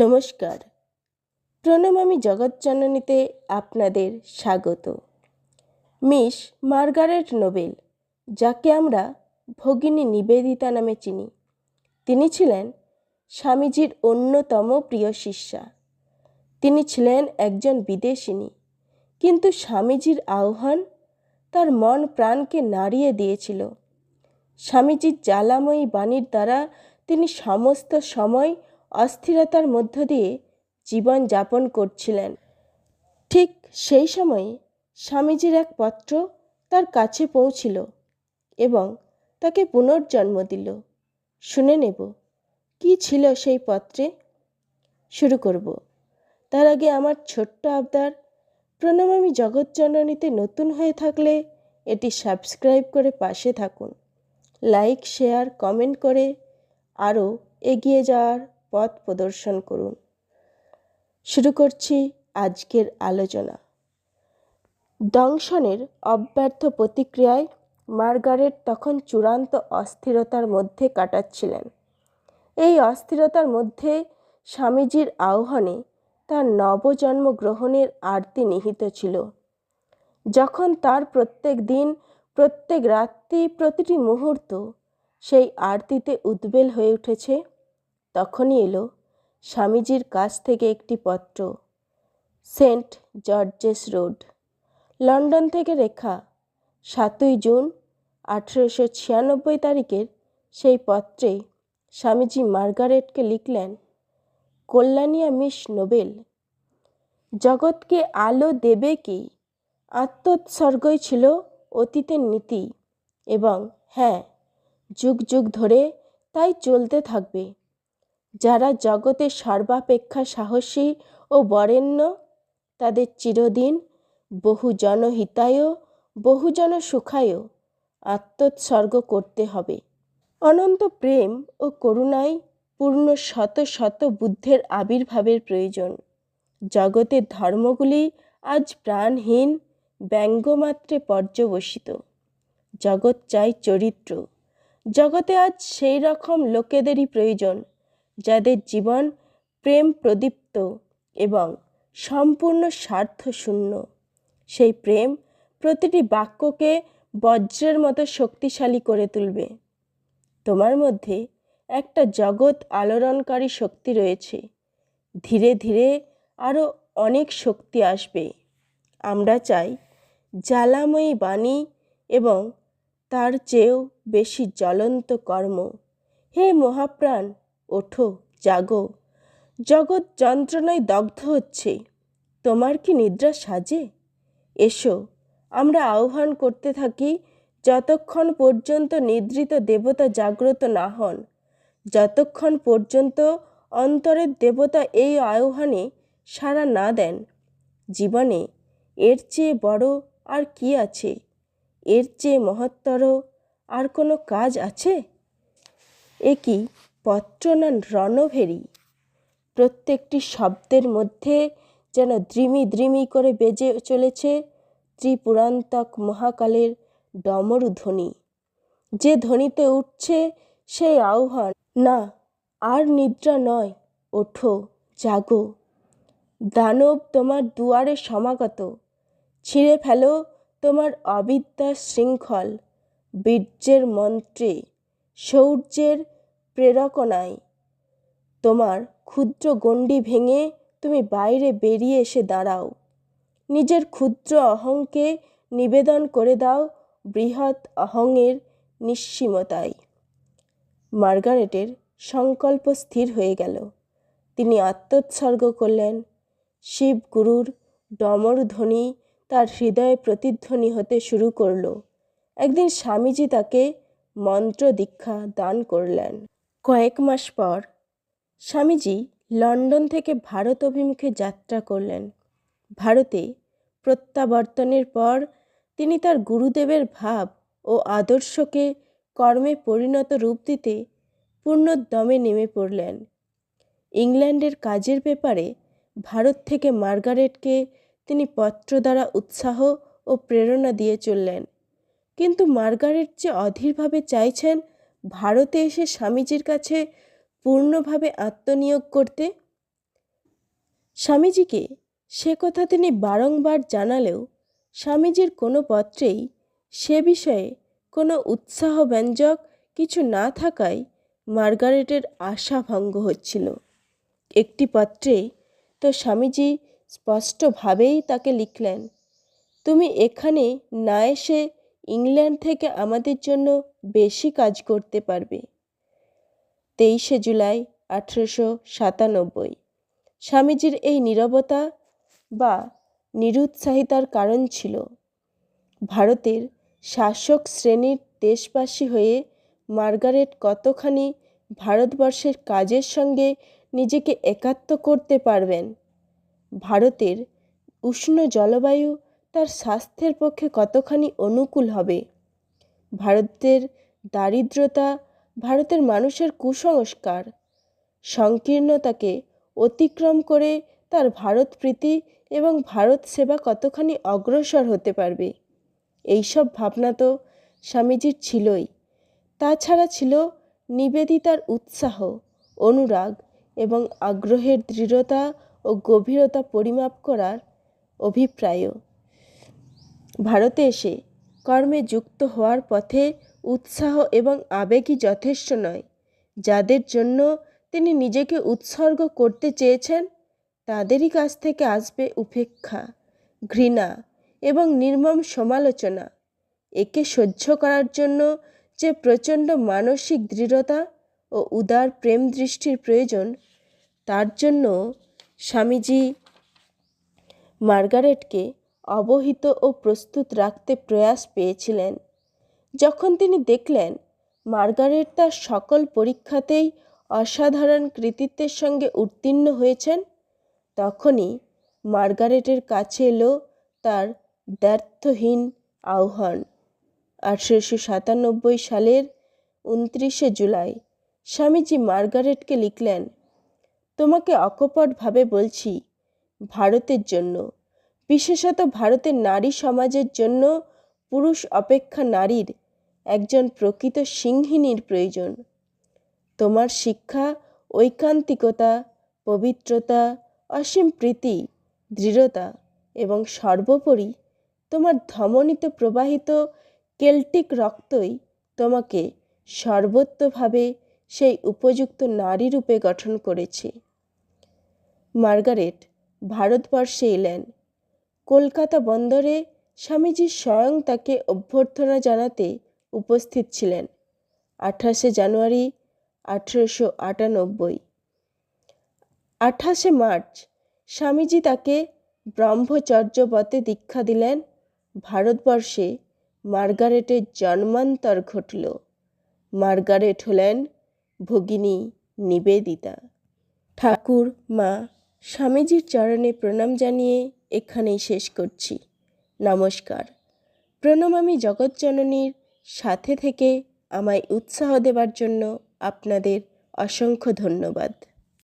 নমস্কার। প্রণমামী জগৎজননীতে আপনাদের স্বাগত। মিস মার্গারেট নোবেল, যাকে আমরা ভগিনী নিবেদিতা নামে চিনি, তিনি ছিলেন স্বামীজির অন্যতম প্রিয় শিষ্যা। তিনি ছিলেন একজন বিদেশিনী, কিন্তু স্বামীজির আহ্বান তার মন প্রাণকে নাড়িয়ে দিয়েছিল। স্বামীজির জ্বালাময়ী বাণীর দ্বারা তিনি সমস্ত সময় অস্থিরতার মধ্য দিয়ে জীবন যাপন করছিলেন। ঠিক সেই সময়ে স্বামীজির এক পত্র তার কাছে পৌঁছিল এবং তাকে পুনর্জন্ম দিল। শুনে নেব, কি ছিল সেই পত্রে? শুরু করব। তার আগে আমার ছোট্ট আবদার প্রণমামী জগৎজননীতে নতুন হয়ে থাকলে এটি সাবস্ক্রাইব করে পাশে থাকুন। লাইক, শেয়ার, কমেন্ট করে আরও এগিয়ে যাওয়ার পথ প্রদর্শন করুন। শুরু করছি আজকের আলোচনা। দংশনের অব্যর্থ প্রতিক্রিয়ায় মার্গারেট তখন চূড়ান্ত অস্থিরতার মধ্যে কাটাচ্ছিলেন। এই অস্থিরতার মধ্যে স্বামীজির আহ্বানে তার নবজন্ম গ্রহণের আরতি নিহিত ছিল। যখন তার প্রত্যেক দিন, প্রত্যেক রাত্রি, প্রতিটি মুহূর্ত সেই আরতিতে উদ্বেল হয়ে উঠেছে তখনই এলো স্বামীজির কাছ থেকে একটি পত্র, সেন্ট জর্জেস রোড, লন্ডন থেকে রেখা। সাতই জুন আঠেরোশো ছিয়ানব্বই তারিখের সেই পত্রে স্বামীজি মার্গারেটকে লিখলেন, কল্যাণিয়া মিস নোবেল, জগৎকে আলো দেবে কি? আত্মোৎসর্গই ছিল অতীতের নীতি এবং হ্যাঁ যুগ যুগ ধরে তাই চলতে থাকবে। যারা জগতে সর্বাপেক্ষা সাহসী ও বরেণ্য, তাদের চিরদিন বহু জনহিতায় বহুজন সুখায় আত্মোৎসর্গ করতে হবে। অনন্ত প্রেম ও করুণায় পূর্ণ শত শত বুদ্ধের আবির্ভাবের প্রয়োজন। জগতের ধর্মগুলি আজ প্রাণহীন, ব্যঙ্গমাত্রে পর্যবসিত। জগৎ চাই চরিত্র। জগতে আজ সেই রকম লোকেদেরই প্রয়োজন। যাদের জীবন প্রেম প্রদীপ্ত এবং সম্পূর্ণ স্বার্থশূন্য সেই প্রেম প্রতিটি বাক্যকে বজ্রের মতো শক্তিশালী করে তুলবে। তোমার মধ্যে একটা জগৎ আলোড়নকারী শক্তি রয়েছে। ধীরে ধীরে আরও অনেক শক্তি আসবে। আমরা চাই জ্বালাময়ী বাণী এবং তার চেয়েও বেশি জ্বলন্ত কর্ম। হে মহাপ্রাণ ওঠো, জাগো। জগৎ যন্ত্রণায় দগ্ধ হচ্ছে। তোমার কি নিদ্রা সাজে? এসো, আমরা আহ্বান করতে থাকি, যতক্ষণ পর্যন্ত নিদ্রিত দেবতা জাগ্রত না হন। যতক্ষণ পর্যন্ত অন্তরের দেবতা এই আহ্বানে সাড়া না দেন। জীবনে এর চেয়ে বড় আর কি আছে? এর চেয়ে মহত্তর আর কোনো কাজ আছে? এ কি? পত্র না রণভেরি। প্রত্যেকটি শব্দের মধ্যে যেন দ্রিমি দ্রিমি করে বেজে চলেছে ত্রিপুরান্তক মহাকালের ডমরু ধ্বনি। যে ধ্বনিতে উঠছে সেই আহ্বান, না, আর নিদ্রা নয়, ওঠো, জাগো। দানব তোমার দুয়ারে সমাগত, ছিঁড়ে ফেলো তোমার অবিদ্যার শৃঙ্খল, বীর্যের মন্ত্রে শৌর্যের প্রেরকনায় তোমার ক্ষুদ্র গণ্ডি ভেঙে তুমি বাইরে বেরিয়ে এসে দাঁড়াও। নিজের ক্ষুদ্র অহংকে নিবেদন করে দাও বৃহৎ অহংয়ের নিঃসীমতায়। মার্গারেটের সংকল্প স্থির হয়ে গেল। তিনি আত্মোৎসর্গ করলেন। শিবগুরুর ডমরধ্বনি তার হৃদয়ে প্রতিধ্বনি হতে শুরু করল। একদিন স্বামীজি তাকে মন্ত্র দীক্ষা দান করলেন। কয়েক মাস পর স্বামীজি লন্ডন থেকে ভারত অভিমুখে যাত্রা করলেন। ভারতে প্রত্যাবর্তনের পর তিনি তার গুরুদেবের ভাব ও আদর্শকে কর্মে পরিণত রূপ দিতে পূর্ণোদ্যমে নেমে পড়লেন। ইংল্যান্ডের কাজের ব্যাপারে ভারত থেকে মার্গারেটকে তিনি পত্র দ্বারা উৎসাহ ও প্রেরণা দিয়ে চললেন। কিন্তু মার্গারেট যে অধীরভাবে চাইছেন ভারতে এসে স্বামীজির কাছে পূর্ণভাবে আত্মনিয়োগ করতে? স্বামীজিকে সে কথা তিনি বারংবার জানালেও স্বামীজির কোনো পত্রেই সে বিষয়ে কোনো উৎসাহব্যঞ্জক কিছু না থাকায় মার্গারেটের আশা ভঙ্গ হচ্ছিল। একটি পত্রে তো স্বামীজি স্পষ্টভাবেই তাকে লিখলেন, তুমি এখানে না এসে ইংল্যান্ড থেকে আমাদের জন্য বেশি কাজ করতে পারবে। তেইশে জুলাই আঠেরোশো সাতানব্বই। স্বামীজির এই নীরবতা বা নিরুৎসাহিতার কারণ ছিল। ভারতের শাসক শ্রেণির দেশবাসী হয়ে মার্গারেট কতখানি ভারতবর্ষের কাজের সঙ্গে নিজেকে একাত্ম করতে পারবেন? ভারতের উষ্ণ জলবায়ু তার স্বাস্থ্যের পক্ষে কতখানি অনুকূল হবে? ভারতের দারিদ্রতা ভারতের মানুষের কুসংস্কার, সংকীর্ণতাকে অতিক্রম করে তার ভারত প্রীতি এবং ভারত সেবা কতখানি অগ্রসর হতে পারবে? এইসব ভাবনা তো স্বামীজির ছিলই। তাছাড়া ছিল নিবেদিতার উৎসাহ, অনুরাগ এবং আগ্রহের দৃঢ়তা ও গভীরতা পরিমাপ করার অভিপ্রায়ও। ভারতে এসে কর্মে যুক্ত হওয়ার পথে উৎসাহ এবং আবেগই যথেষ্ট নয়। যাদের জন্য তিনি নিজেকে উৎসর্গ করতে চেয়েছেন, তাদেরই কাছ থেকে আসবে উপেক্ষা, ঘৃণা এবং নির্মম সমালোচনা। একে সহ্য করার জন্য যে প্রচণ্ড মানসিক দৃঢ়তা ও উদার প্রেম দৃষ্টির প্রয়োজন, তার জন্য স্বামীজি মার্গারেটকে অবহিত ও প্রস্তুত রাখতে প্রয়াস পেয়েছিলেন। যখন তিনি দেখলেন, মার্গারেট তার সকল পরীক্ষাতেই অসাধারণ কৃতিত্বের সঙ্গে উত্তীর্ণ হয়েছেন, তখনই মার্গারেটের কাছে এলো তার ব্যর্থহীন আহ্বান। আঠেরোশো সাতানব্বই সালের উনত্রিশে জুলাই স্বামীজি মার্গারেটকে লিখলেন, তোমাকে অকপটভাবে বলছি, ভারতের জন্য বিশেষত ভারতের নারী সমাজের জন্য পুরুষ অপেক্ষা নারীর একজন প্রকৃত সিংহিনীর প্রয়োজন। তোমার শিক্ষা, ঐকান্তিকতা, পবিত্রতা, অসীম প্রীতি, দৃঢ়তা এবং সর্বোপরি তোমার ধমনীতে প্রবাহিত কেল্টিক রক্তই তোমাকে সর্বত্রভাবে সেই উপযুক্ত নারী রূপে গঠন করেছে। মার্গারেট, ভারতবর্ষে এলেন। কলকাতা বন্দরে স্বামীজি স্বয়ং তাকে অভ্যর্থনা জানাতে উপস্থিত ছিলেন। আঠাশে জানুয়ারি আঠেরোশো আটানব্বই। আঠাশে মার্চ স্বামীজি তাকে ব্রহ্মচর্য পথে দীক্ষা দিলেন। ভারতবর্ষে মার্গারেটের জন্মান্তর ঘটল। মার্গারেট হলেন ভগিনী নিবেদিতা। ঠাকুর মা স্বামীজির চরণে প্রণাম জানিয়ে এখানেই শেষ করছি। নমস্কার। প্রণমামী জগৎজননীর সাথে থেকে আমায় উৎসাহ দেবার জন্য আপনাদের অসংখ্য ধন্যবাদ।